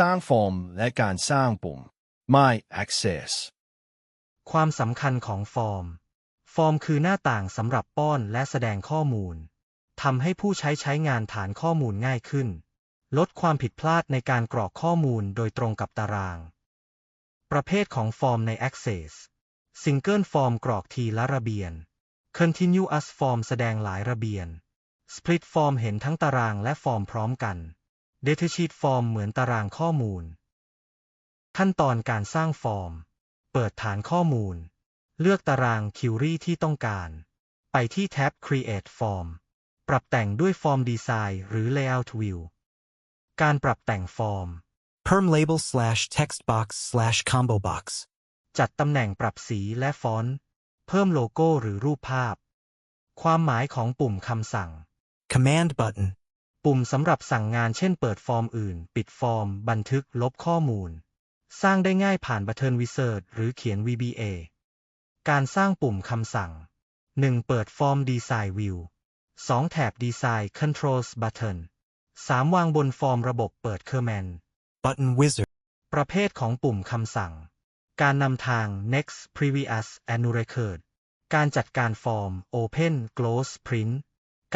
สร้างฟอร์มและการสร้างปุ่ม My Access ความสำคัญของฟอร์ม ฟอร์มคือหน้าต่างสำหรับป้อนและแสดงข้อมูลทำให้ผู้ใช้ใช้งานฐานข้อมูลง่ายขึ้น ลดความผิดพลาดในการกรอกข้อมูลโดยตรงกับตาราง ประเภทของฟอร์มใน Access Single Form กรอกทีละระเบียน Continuous Form แสดงหลายระเบียน Split Form เห็นทั้งตารางและฟอร์มพร้อมกัน Datasheet Form เหมือนตารางข้อมูล ขั้นตอนการสร้างฟอร์ม เปิดฐานข้อมูล เลือกตาราง Query ที่ต้องการ ไปที่แท็บ Create Form ปรับแต่งด้วย Form Design หรือ Layout View การปรับแต่งฟอร์ม Perm label slash text box slash combo box. จัดตำแหน่งปรับสีและฟอนต์ เพิ่มโลโก้หรือรูปภาพ ความหมายของปุ่มคำสั่ง Command button. ปุ่มสำหรับสั่งงานเช่นเปิดฟอร์มอื่น ปิดฟอร์ม บันทึก ลบข้อมูล สร้างได้ง่ายผ่านบัตเทิลวิเซิร์หรือเขียน VBA การสร้างปุ่มคำสั่ง 1. เปิดฟอร์ม Design View 2. แถบ Design Controls Button 3. วางบนฟอร์มระบบเปิด Command Button wizard. ประเภทของปุ่มคำสั่ง การนำทาง next previous and record การจัดการฟอร์ม open close print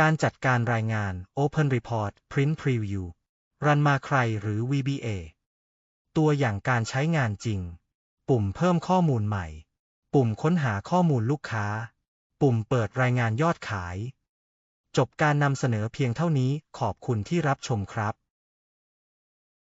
การจัดการรายงาน open report print preview รันมาใครหรือ VBA ตัวอย่างการใช้งานจริง ปุ่มเพิ่มข้อมูลใหม่ ปุ่มค้นหาข้อมูลลูกค้า ปุ่มเปิดรายงานยอดขาย จบการนำเสนอเพียงเท่านี้ขอบคุณที่รับชมครับ